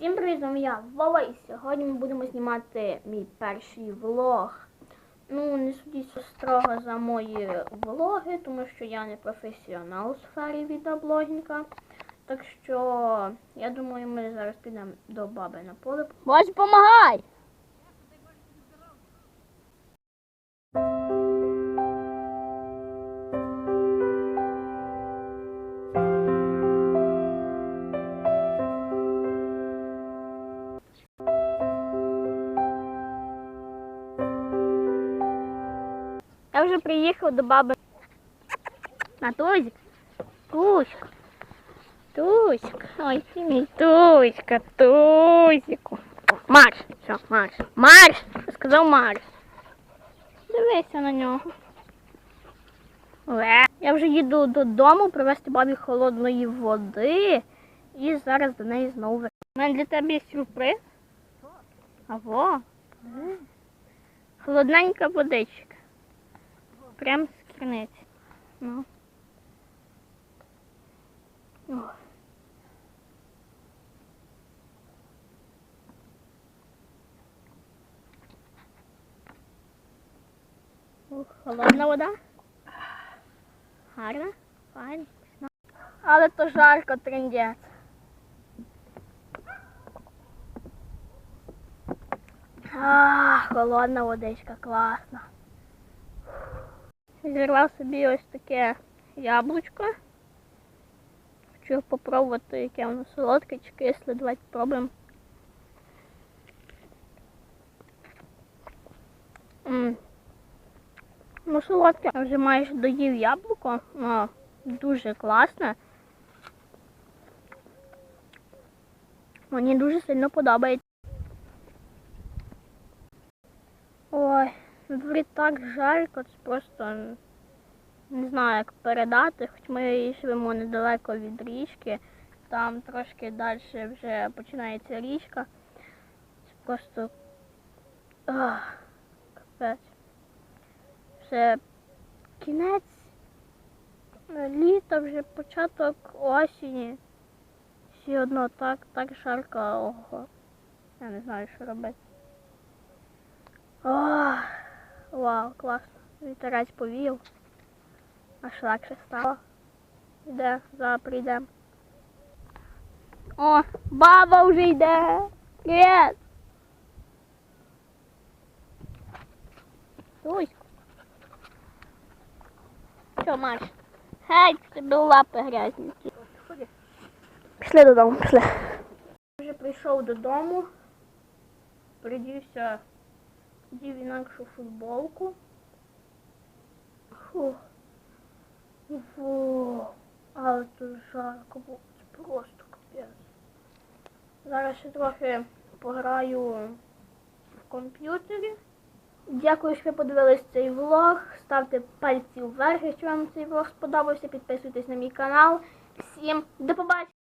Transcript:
Всім привіт, з я Вова, і сьогодні ми будемо знімати мій перший влог. Ну, не судіть строго за мої влоги, тому що я не професіонал у сфері відеоблогінга. Так що я думаю, ми зараз підемо до баби на поле. Боже, помагай! Я вже приїхав до баби. На Тузик. Туська. Туська. Ой, ти Туська, Тузику. Марш, все, марш. Марш! Сказав марш. Дивися на нього. Я вже їду додому привезти бабі холодної води. І зараз до неї знову вер- У мене для тебе сюрприз. Аво. Холодненька водичка. Прям з. Ну. Ух, холодна вода. Гарна, файна. Але то жарко трендець. А, холодна водичка, класна. Зірвав собі ось таке яблучко. Хочу попробувати, яке воно солодке чи кисле. Давайте спробуємо. Ну, солодке. Я вже майже доїв яблуко. О, дуже класне. Мені дуже сильно подобається. Ой, на так жарко, це просто не знаю, як передати, хоч ми живемо недалеко від річки, там трошки далі вже починається річка. Це просто капець. Це кінець е, літа, вже початок осені. Все одно так, так жарко, ого. Я не знаю, що робити. О, вау, класно. Вітерець повів. Аж легше стало. Іде, зараз прийдемо. О, баба вже йде. Привіт. Ой. Що, Маш? Геть, тебе лапи грязні. Пішли додому, пішли. Вже прийшов додому. Придівся, дів інакшу футболку. Фу, але тут жарко було, це просто капець. Зараз ще трохи пограю в комп'ютері. Дякую, що ви подивились цей влог. Ставте пальці вверх, якщо вам цей влог сподобався. Підписуйтесь на мій канал. Всім до побачення!